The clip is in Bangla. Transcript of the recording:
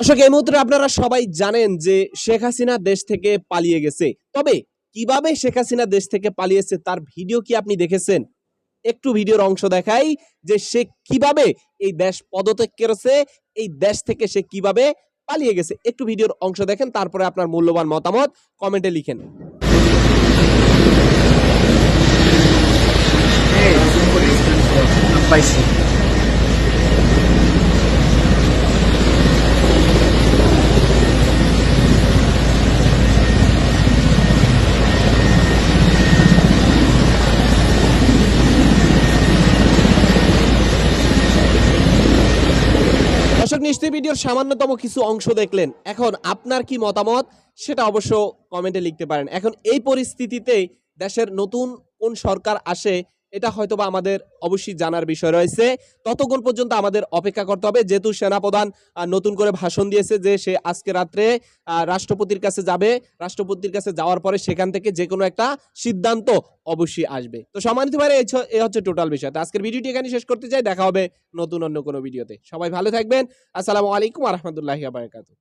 দর্শক এই মুহূর্তে আপনারা সবাই জানেন যে শেখ হাসিনা দেশ থেকে পালিয়ে গেছে তবে কীভাবে শেখ হাসিনা দেশ থেকে পালিয়েছে তার ভিডিও কি আপনি দেখেছেন একটু ভিডিওর অংশ দেখাই যে সে কীভাবে এই দেশ পদত্যাগ করেছে এই দেশ থেকে সে কীভাবে পালিয়ে গেছে একটু ভিডিওর অংশ দেখেন তারপরে আপনার মূল্যবান মতামত কমেন্টে লিখেন পাইছি দর্শক ভিডিওর সামান্যতম কিছু অংশ দেখলেন। এখন আপনার কি মতামত? সেটা অবশ্য কমেন্টে লিখতে পারেন। এখন এই পরিস্থিতিতে দেশের নতুন কোন সরকার আসে এটা হয়তোবা আমাদের অবশ্যই জানার বিষয় রয়েছে। ততক্ষণ পর্যন্ত আমাদের অপেক্ষা করতে হবে। যেহেতু সেনাপ্রধান নতুন করে ভাষণ দিয়েছে যে সে আজকে রাত্রে রাষ্ট্রপতির কাছে যাবে। রাষ্ট্রপতির কাছে যাওয়ার পরে সেখান থেকে যে কোনো একটা সিদ্ধান্ত অবশ্যই আসবে। তো সম্মানিত ভাই এই হচ্ছে টোটাল বিষয়। আজকের ভিডিওটি এখানে শেষ করতে চাই। দেখা হবে নতুন অন্য কোনো ভিডিওতে। সবাই ভালো থাকবেন। আসসালামু আলাইকুম রহমতুল্লাহি বারাকাতুহু।